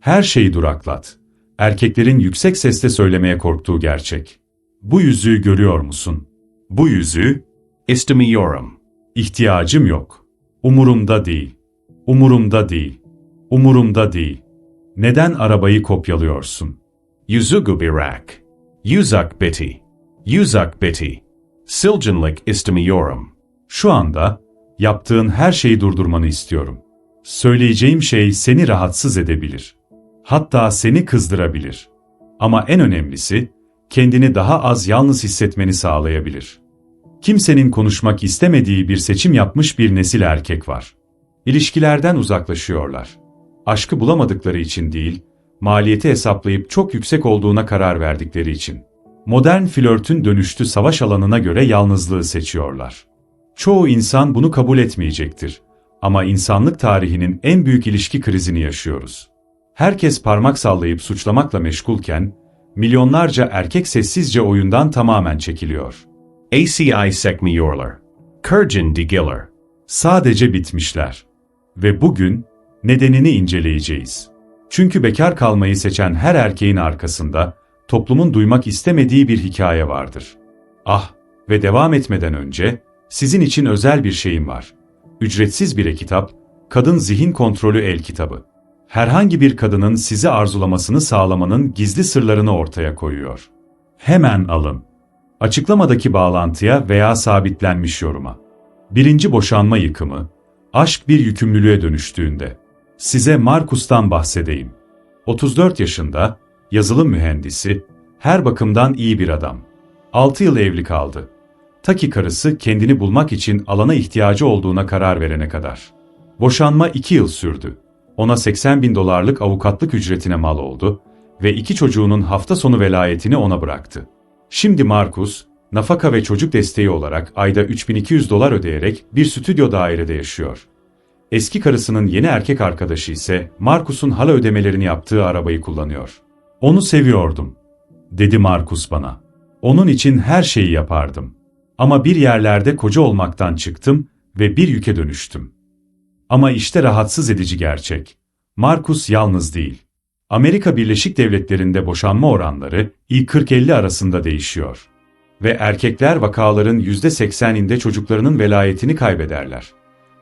Her şeyi duraklat. Erkeklerin yüksek sesle söylemeye korktuğu gerçek. Bu yüzüğü görüyor musun? Bu yüzüğü istemiyorum. İhtiyacım yok. Umurumda değil. Umurumda değil. Umurumda değil. Neden arabayı kopyalıyorsun? Yüzüğü bırak. Yüzük bitti. Yüzük bitti. Silcinlik istemiyorum. Şu anda yaptığın her şeyi durdurmanı istiyorum. Söyleyeceğim şey seni rahatsız edebilir. Hatta seni kızdırabilir. Ama en önemlisi kendini daha az yalnız hissetmeni sağlayabilir. Kimsenin konuşmak istemediği bir seçim yapmış bir nesil erkek var. İlişkilerden uzaklaşıyorlar. Aşkı bulamadıkları için değil, maliyeti hesaplayıp çok yüksek olduğuna karar verdikleri için. Modern flörtün dönüştü savaş alanına göre yalnızlığı seçiyorlar. Çoğu insan bunu kabul etmeyecektir. Ama insanlık tarihinin en büyük ilişki krizini yaşıyoruz. Herkes parmak sallayıp suçlamakla meşgulken, milyonlarca erkek sessizce oyundan tamamen çekiliyor. ACI sekmiyorlar. Kurcin digiller. Sadece bitmişler. Ve bugün nedenini inceleyeceğiz. Çünkü bekar kalmayı seçen her erkeğin arkasında toplumun duymak istemediği bir hikaye vardır. Ah ve devam etmeden önce sizin için özel bir şeyim var. Ücretsiz bir e-kitap, Kadın Zihin Kontrolü El Kitabı. Herhangi bir kadının sizi arzulamasını sağlamanın gizli sırlarını ortaya koyuyor. Hemen alın. Açıklamadaki bağlantıya veya sabitlenmiş yoruma. Birinci boşanma yıkımı, aşk bir yükümlülüğe dönüştüğünde. Size Markus'tan bahsedeyim. 34 yaşında, yazılım mühendisi, her bakımdan iyi bir adam. 6 yıl evli kaldı. Ta ki karısı kendini bulmak için alana ihtiyacı olduğuna karar verene kadar. Boşanma 2 yıl sürdü. Ona 80 bin dolarlık avukatlık ücretine mal oldu ve iki çocuğunun hafta sonu velayetini ona bıraktı. Şimdi Markus, nafaka ve çocuk desteği olarak ayda 3200 dolar ödeyerek bir stüdyo dairede yaşıyor. Eski karısının yeni erkek arkadaşı ise Markus'un hala ödemelerini yaptığı arabayı kullanıyor. Onu seviyordum, dedi Markus bana. Onun için her şeyi yapardım. Ama bir yerlerde koca olmaktan çıktım ve bir yüke dönüştüm. Ama işte rahatsız edici gerçek. Markus yalnız değil. Amerika Birleşik Devletleri'nde boşanma oranları ilk 40-50 arasında değişiyor. Ve erkekler vakaların %80'inde çocuklarının velayetini kaybederler.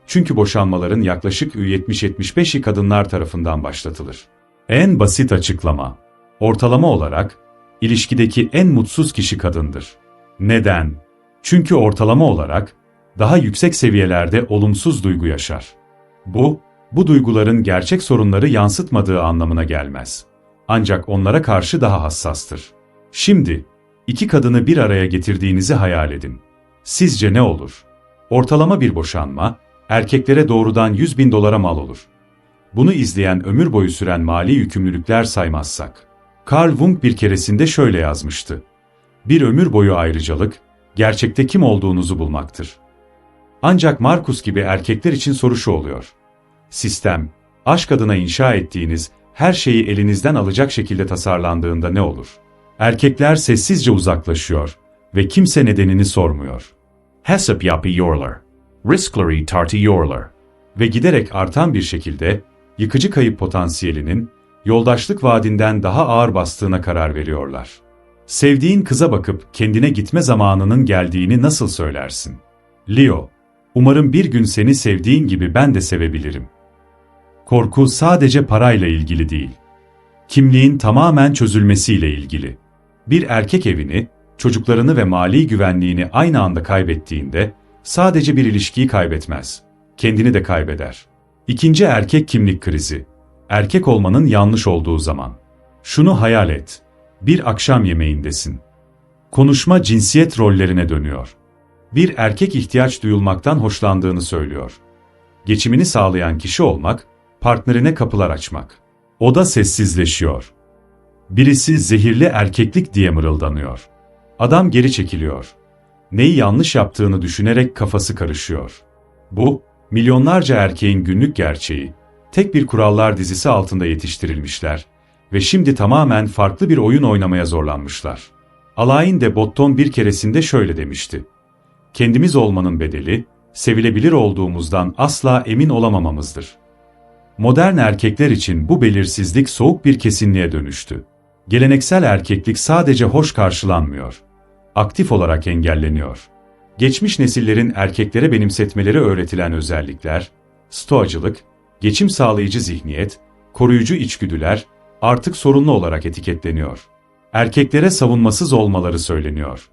Çünkü boşanmaların yaklaşık 70-75'i kadınlar tarafından başlatılır. En basit açıklama. Ortalama olarak ilişkideki en mutsuz kişi kadındır. Neden? Çünkü ortalama olarak daha yüksek seviyelerde olumsuz duygu yaşar. Bu, bu duyguların gerçek sorunları yansıtmadığı anlamına gelmez. Ancak onlara karşı daha hassastır. Şimdi, iki kadını bir araya getirdiğinizi hayal edin. Sizce ne olur? Ortalama bir boşanma, erkeklere doğrudan 100 bin dolara mal olur. Bunu izleyen ömür boyu süren mali yükümlülükler saymazsak. Carl Jung bir keresinde şöyle yazmıştı. Bir ömür boyu ayrıcalık, gerçekte kim olduğunuzu bulmaktır. Ancak Markus gibi erkekler için soru şu oluyor. Sistem, aşk adına inşa ettiğiniz her şeyi elinizden alacak şekilde tasarlandığında ne olur? Erkekler sessizce uzaklaşıyor ve kimse nedenini sormuyor. Hesap yapıyorlar. Riskleri tartıyorlar. Ve giderek artan bir şekilde yıkıcı kayıp potansiyelinin yoldaşlık vaadinden daha ağır bastığına karar veriyorlar. Sevdiğin kıza bakıp kendine gitme zamanının geldiğini nasıl söylersin? Leo, umarım bir gün seni sevdiğin gibi ben de sevebilirim. Korku sadece parayla ilgili değil. Kimliğin tamamen çözülmesiyle ilgili. Bir erkek evini, çocuklarını ve mali güvenliğini aynı anda kaybettiğinde sadece bir ilişkiyi kaybetmez, kendini de kaybeder. İkinci erkek kimlik krizi. Erkek olmanın yanlış olduğu zaman. Şunu hayal et. Bir akşam yemeğindesin. Konuşma cinsiyet rollerine dönüyor. Bir erkek ihtiyaç duyulmaktan hoşlandığını söylüyor. Geçimini sağlayan kişi olmak, partnerine kapılar açmak. O da sessizleşiyor. Birisi zehirli erkeklik diye mırıldanıyor. Adam geri çekiliyor. Neyi yanlış yaptığını düşünerek kafası karışıyor. Bu, milyonlarca erkeğin günlük gerçeği, tek bir kurallar dizisi altında yetiştirilmişler ve şimdi tamamen farklı bir oyun oynamaya zorlanmışlar. Alain de Botton bir keresinde şöyle demişti. Kendimiz olmanın bedeli, sevilebilir olduğumuzdan asla emin olamamamızdır. Modern erkekler için bu belirsizlik soğuk bir kesinliğe dönüştü. Geleneksel erkeklik sadece hoş karşılanmıyor. Aktif olarak engelleniyor. Geçmiş nesillerin erkeklere benimsetmeleri öğretilen özellikler, stoacılık, geçim sağlayıcı zihniyet, koruyucu içgüdüler artık sorunlu olarak etiketleniyor. Erkeklere savunmasız olmaları söyleniyor.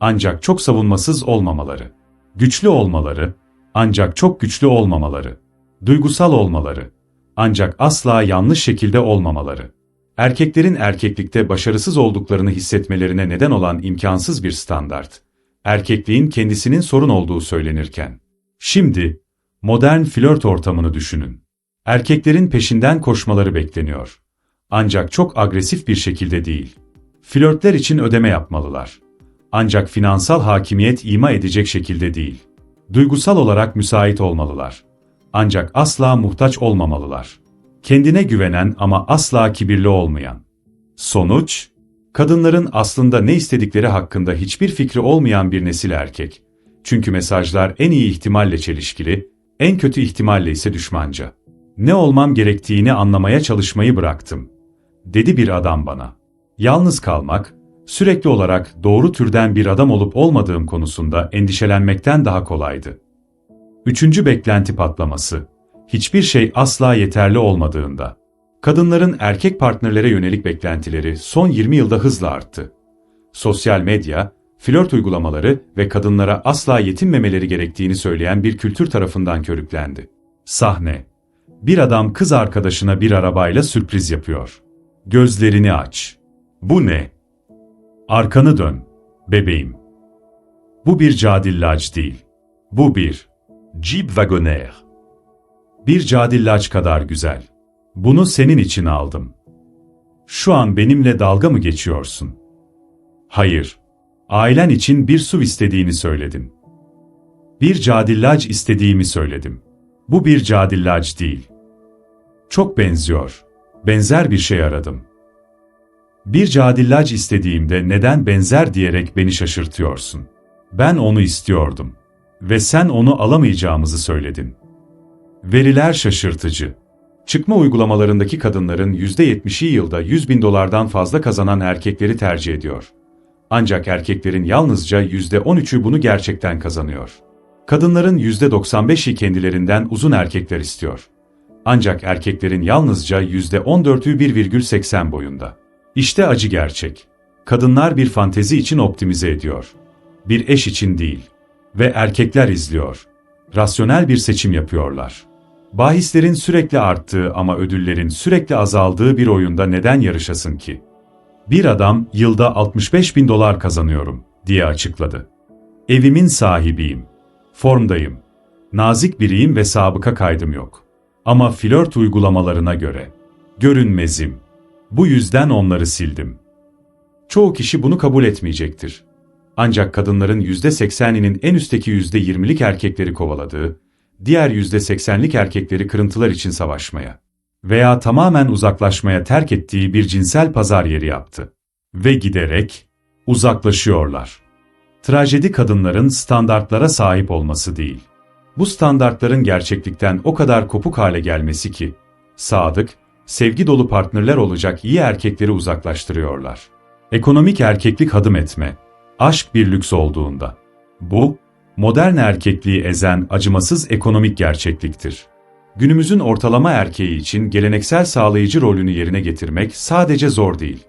Ancak çok savunmasız olmamaları. Güçlü olmaları, ancak çok güçlü olmamaları. Duygusal olmaları, ancak asla yanlış şekilde olmamaları. Erkeklerin erkeklikte başarısız olduklarını hissetmelerine neden olan imkansız bir standart. Erkekliğin kendisinin sorun olduğu söylenirken. Şimdi, modern flört ortamını düşünün. Erkeklerin peşinden koşmaları bekleniyor. Ancak çok agresif bir şekilde değil. Flörtler için ödeme yapmalılar. Ancak finansal hakimiyet ima edecek şekilde değil. Duygusal olarak müsait olmalılar. Ancak asla muhtaç olmamalılar. Kendine güvenen ama asla kibirli olmayan. Sonuç, kadınların aslında ne istedikleri hakkında hiçbir fikri olmayan bir nesil erkek. Çünkü mesajlar en iyi ihtimalle çelişkili, en kötü ihtimalle ise düşmanca. Ne olmam gerektiğini anlamaya çalışmayı bıraktım, dedi bir adam bana. Yalnız kalmak, sürekli olarak doğru türden bir adam olup olmadığım konusunda endişelenmekten daha kolaydı. Üçüncü beklenti patlaması. Hiçbir şey asla yeterli olmadığında. Kadınların erkek partnerlere yönelik beklentileri son 20 yılda hızla arttı. Sosyal medya, flört uygulamaları ve kadınlara asla yetinmemeleri gerektiğini söyleyen bir kültür tarafından körüklendi. Sahne. Bir adam kız arkadaşına bir arabayla sürpriz yapıyor. Gözlerini aç. Bu ne? Arkanı dön, bebeğim. Bu bir cadillac değil. Bu bir Jeep Wagoner. Bir cadillac kadar güzel. Bunu senin için aldım. Şu an benimle dalga mı geçiyorsun? Hayır. Ailen için bir su istediğini söyledin. Bir cadillac istediğimi söyledim. Bu bir cadillac değil. Çok benziyor. Benzer bir şey aradım. Bir cadillac istediğimde neden benzer diyerek beni şaşırtıyorsun. Ben onu istiyordum. Ve sen onu alamayacağımızı söyledin. Veriler şaşırtıcı. Çıkma uygulamalarındaki kadınların %70'i yılda 100 bin dolardan fazla kazanan erkekleri tercih ediyor. Ancak erkeklerin yalnızca %13'ü bunu gerçekten kazanıyor. Kadınların %95'i kendilerinden uzun erkekler istiyor. Ancak erkeklerin yalnızca %14'ü 1,80 boyunda. İşte acı gerçek. Kadınlar bir fantezi için optimize ediyor. Bir eş için değil. Ve erkekler izliyor. Rasyonel bir seçim yapıyorlar. Bahislerin sürekli arttığı ama ödüllerin sürekli azaldığı bir oyunda neden yarışasın ki? Bir adam yılda 65 bin dolar kazanıyorum diye açıkladı. Evimin sahibiyim. Formdayım. Nazik biriyim ve sabıka kaydım yok. Ama flört uygulamalarına göre. Görünmezim. Bu yüzden onları sildim. Çoğu kişi bunu kabul etmeyecektir. Ancak kadınların %80'inin en üstteki %20'lik erkekleri kovaladığı, diğer %80'lik erkekleri kırıntılar için savaşmaya veya tamamen uzaklaşmaya terk ettiği bir cinsel pazar yeri yaptı. Ve giderek uzaklaşıyorlar. Trajedi kadınların standartlara sahip olması değil. Bu standartların gerçeklikten o kadar kopuk hale gelmesi ki, sadık, sevgi dolu partnerler olacak iyi erkekleri uzaklaştırıyorlar. Ekonomik erkeklik adım etme, aşk bir lüks olduğunda. Bu, modern erkekliği ezen acımasız ekonomik gerçekliktir. Günümüzün ortalama erkeği için geleneksel sağlayıcı rolünü yerine getirmek sadece zor değil.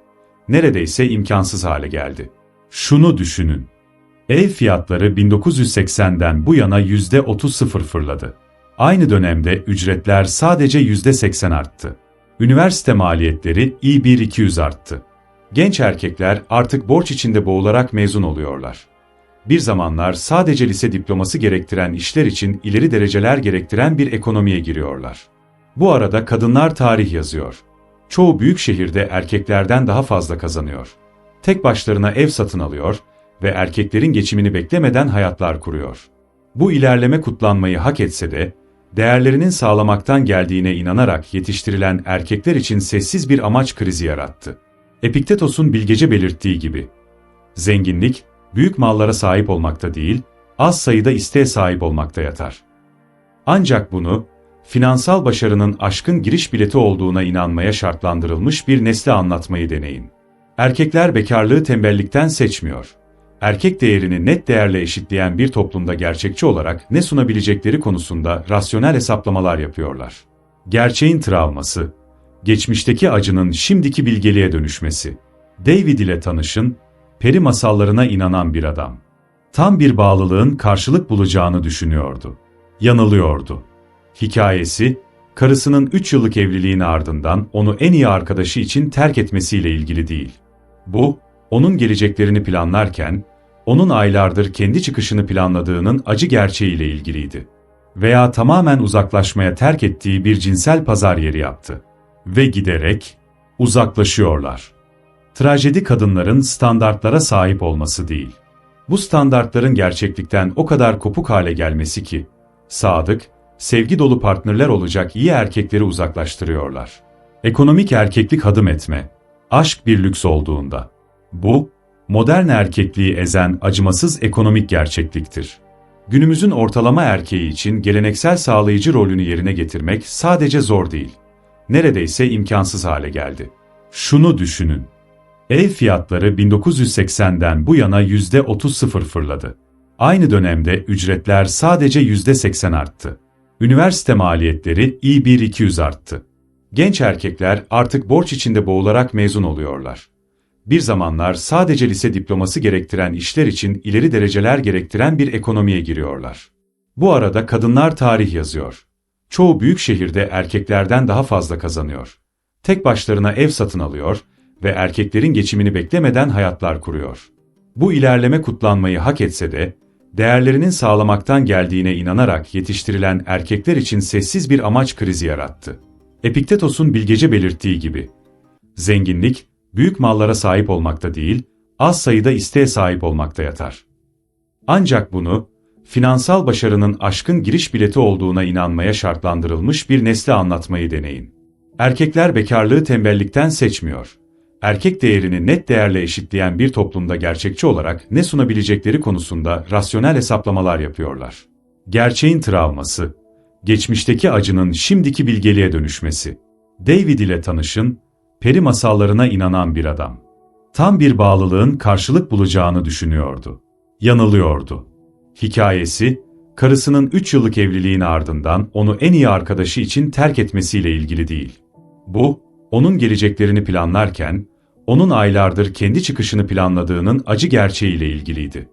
Neredeyse imkansız hale geldi. Şunu düşünün. Ev fiyatları 1980'den bu yana %30 sıfır fırladı. Aynı dönemde ücretler sadece %80 arttı. Üniversite maliyetleri i1-200 arttı. Genç erkekler artık borç içinde boğularak mezun oluyorlar. Bir zamanlar sadece lise diploması gerektiren işler için ileri dereceler gerektiren bir ekonomiye giriyorlar. Bu arada kadınlar tarih yazıyor. Çoğu büyük şehirde erkeklerden daha fazla kazanıyor. Tek başlarına ev satın alıyor ve erkeklerin geçimini beklemeden hayatlar kuruyor. Bu ilerleme kutlanmayı hak etse de, değerlerinin sağlamaktan geldiğine inanarak yetiştirilen erkekler için sessiz bir amaç krizi yarattı. Epiktetos'un bilgece belirttiği gibi, zenginlik, büyük mallara sahip olmakta değil, az sayıda isteğe sahip olmakta yatar. Ancak bunu, finansal başarının aşkın giriş bileti olduğuna inanmaya şartlandırılmış bir nesle anlatmayı deneyin. Erkekler bekarlığı tembellikten seçmiyor. Erkek değerini net değerle eşitleyen bir toplumda gerçekçi olarak ne sunabilecekleri konusunda rasyonel hesaplamalar yapıyorlar. Gerçeğin travması, geçmişteki acının şimdiki bilgeliğe dönüşmesi. David ile tanışın, peri masallarına inanan bir adam. Tam bir bağlılığın karşılık bulacağını düşünüyordu. Yanılıyordu. Hikayesi, karısının 3 yıllık evliliğin ardından onu en iyi arkadaşı için terk etmesiyle ilgili değil. Bu, onun geleceklerini planlarken, onun aylardır kendi çıkışını planladığının acı gerçeğiyle ilgiliydi. Veya tamamen uzaklaşmaya terk ettiği bir cinsel pazar yeri yaptı. Ve giderek uzaklaşıyorlar. Trajedi kadınların standartlara sahip olması değil. Bu standartların gerçeklikten o kadar kopuk hale gelmesi ki, sadık, sevgi dolu partnerler olacak iyi erkekleri uzaklaştırıyorlar. Ekonomik erkeklik adım etme, aşk bir lüks olduğunda. Bu, modern erkekliği ezen acımasız ekonomik gerçekliktir. Günümüzün ortalama erkeği için geleneksel sağlayıcı rolünü yerine getirmek sadece zor değil. Neredeyse imkansız hale geldi. Şunu düşünün. Ev fiyatları 1980'den bu yana %30 sıfır fırladı. Aynı dönemde ücretler sadece %80 arttı. Üniversite maliyetleri i1-200 arttı. Genç erkekler artık borç içinde boğularak mezun oluyorlar. Bir zamanlar sadece lise diploması gerektiren işler için ileri dereceler gerektiren bir ekonomiye giriyorlar. Bu arada kadınlar tarih yazıyor. Çoğu büyük şehirde erkeklerden daha fazla kazanıyor. Tek başlarına ev satın alıyor ve erkeklerin geçimini beklemeden hayatlar kuruyor. Bu ilerleme kutlanmayı hak etse de, değerlerinin sağlamaktan geldiğine inanarak yetiştirilen erkekler için sessiz bir amaç krizi yarattı. Epiktetos'un bilgece belirttiği gibi, zenginlik, büyük mallara sahip olmakta değil, az sayıda isteğe sahip olmakta yatar. Ancak bunu, finansal başarının aşkın giriş bileti olduğuna inanmaya şartlandırılmış bir nesle anlatmayı deneyin. Erkekler bekarlığı tembellikten seçmiyor. Erkek değerini net değerle eşitleyen bir toplumda gerçekçi olarak ne sunabilecekleri konusunda rasyonel hesaplamalar yapıyorlar. Gerçeğin travması, geçmişteki acının şimdiki bilgeliğe dönüşmesi. David ile tanışın, peri masallarına inanan bir adam. Tam bir bağlılığın karşılık bulacağını düşünüyordu. Yanılıyordu. Hikayesi, karısının 3 yıllık evliliğin ardından onu en iyi arkadaşı için terk etmesiyle ilgili değil. Bu, onun geleceklerini planlarken, onun aylardır kendi çıkışını planladığının acı gerçeğiyle ilgiliydi.